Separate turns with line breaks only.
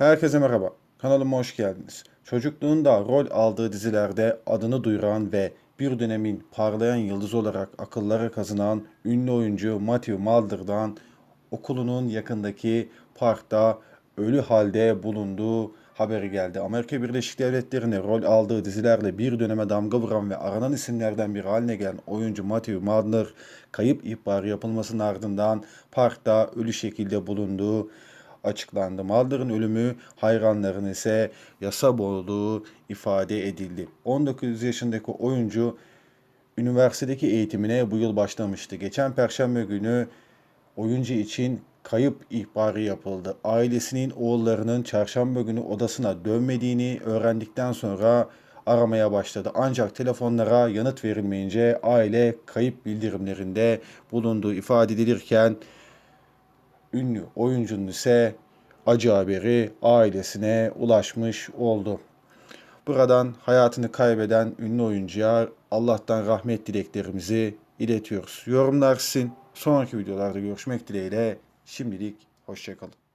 Herkese merhaba. Kanalıma hoş geldiniz. Çocukluğunda rol aldığı dizilerde adını duyuran ve bir dönemin parlayan yıldız olarak akıllara kazınan ünlü oyuncu Matthew Mulder'dan okulunun yakındaki parkta ölü halde bulunduğu haberi geldi. Amerika Birleşik Devletleri'ne rol aldığı dizilerle bir döneme damga vuran ve aranan isimlerden biri haline gelen oyuncu Matthew Mulder kayıp ihbarı yapılmasının ardından parkta ölü şekilde bulunduğu açıklandı. Mulder'ın ölümü hayranların ise yasal olduğu ifade edildi. 19 yaşındaki oyuncu üniversitedeki eğitimine bu yıl başlamıştı. Geçen perşembe günü oyuncu için kayıp ihbarı yapıldı. Ailesinin oğullarının çarşamba günü odasına dönmediğini öğrendikten sonra aramaya başladı. Ancak telefonlara yanıt verilmeyince aile kayıp bildirimlerinde bulunduğu ifade edilirken ünlü oyuncunun ise acı haberi ailesine ulaşmış oldu. Buradan hayatını kaybeden ünlü oyuncuya Allah'tan rahmet dileklerimizi iletiyoruz. Yorumlar sizin. Sonraki videolarda görüşmek dileğiyle. Şimdilik hoşçakalın.